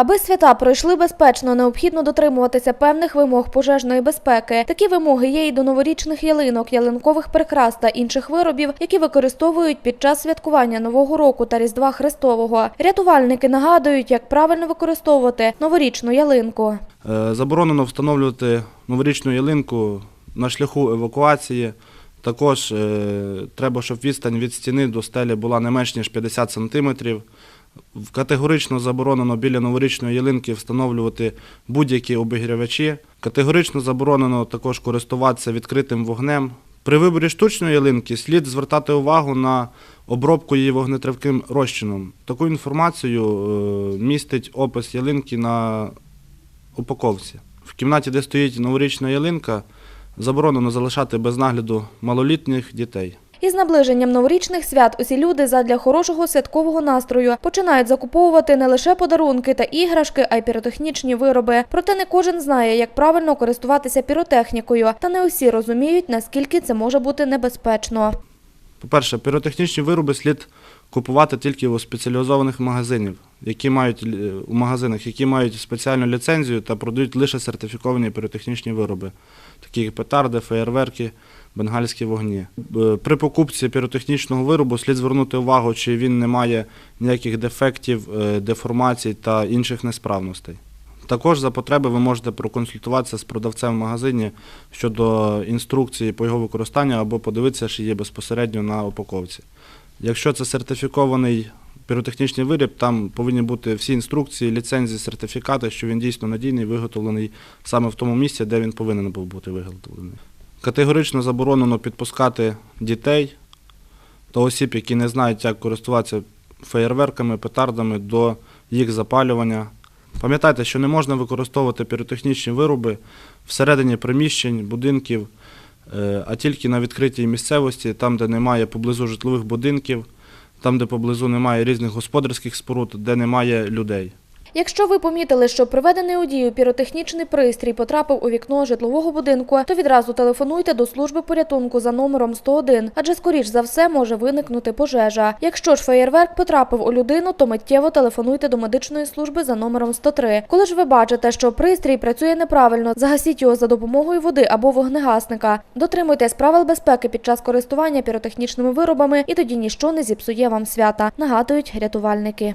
Аби свята пройшли безпечно, необхідно дотримуватися певних вимог пожежної безпеки. Такі вимоги є і до новорічних ялинок, ялинкових прикрас та інших виробів, які використовують під час святкування Нового року та Різдва Христового. Рятувальники нагадують, як правильно використовувати новорічну ялинку. Е, Заборонено встановлювати новорічну ялинку на шляху евакуації. Також е, треба, щоб відстань від стіни до стелі була не менш ніж 50 см. Категорично заборонено біля новорічної ялинки встановлювати будь-які обігрівачі. Категорично заборонено також користуватися відкритим вогнем. При виборі штучної ялинки слід звертати увагу на обробку її вогнетривким розчином. Таку інформацію е, містить опис ялинки на упаковці. В кімнаті, де стоїть новорічна ялинка, заборонено залишати без нагляду малолітніх дітей. Із наближенням новорічних свят усі люди задля хорошого святкового настрою починають закуповувати не лише подарунки та іграшки, а й піротехнічні вироби. Проте не кожен знає, як правильно користуватися піротехнікою, та не усі розуміють, наскільки це може бути небезпечно. По-перше, піротехнічні вироби слід купувати тільки у спеціалізованих магазинів, які мають е, у магазинах, які мають спеціальну ліцензію та продають лише сертифіковані піротехнічні вироби, такі як петарди, феєрверки, бенгальські вогні. Е, При покупці піротехнічного виробу слід звернути увагу, чи він не має ніяких дефектів, е, деформацій та інших несправностей. Також за потреби ви можете проконсультуватися з продавцем в магазині щодо інструкції по його використанню або подивитися, чи є безпосередньо на упаковці. Якщо це сертифікований піротехнічний виріб, там повинні бути всі інструкції, ліцензії, сертифікати, що він дійсно надійний, виготовлений саме в тому місці, де він повинен був бути виготовлений. Категорично заборонено підпускати дітей та осіб, які не знають, як користуватися феєрверками, петардами до їх запалювання. Пам'ятайте, що не можна використовувати піротехнічні вироби всередині приміщень, будинків, е, а тільки на відкритій місцевості, там, де немає поблизу житлових будинків, там, де поблизу немає різних господарських споруд, де немає людей. Якщо ви помітили, що приведений у дію піротехнічний пристрій потрапив у вікно житлового будинку, то відразу телефонуйте до служби порятунку за номером 101, адже скоріш за все може виникнути пожежа. Якщо ж феєрверк потрапив у людину, то миттєво телефонуйте до медичної служби за номером 103. Коли ж ви бачите, що пристрій працює неправильно, загасіть його за допомогою води або вогнегасника. Дотримуйтесь правил безпеки під час користування піротехнічними виробами, і тоді ніщо не зіпсує вам свята, нагадують рятувальники.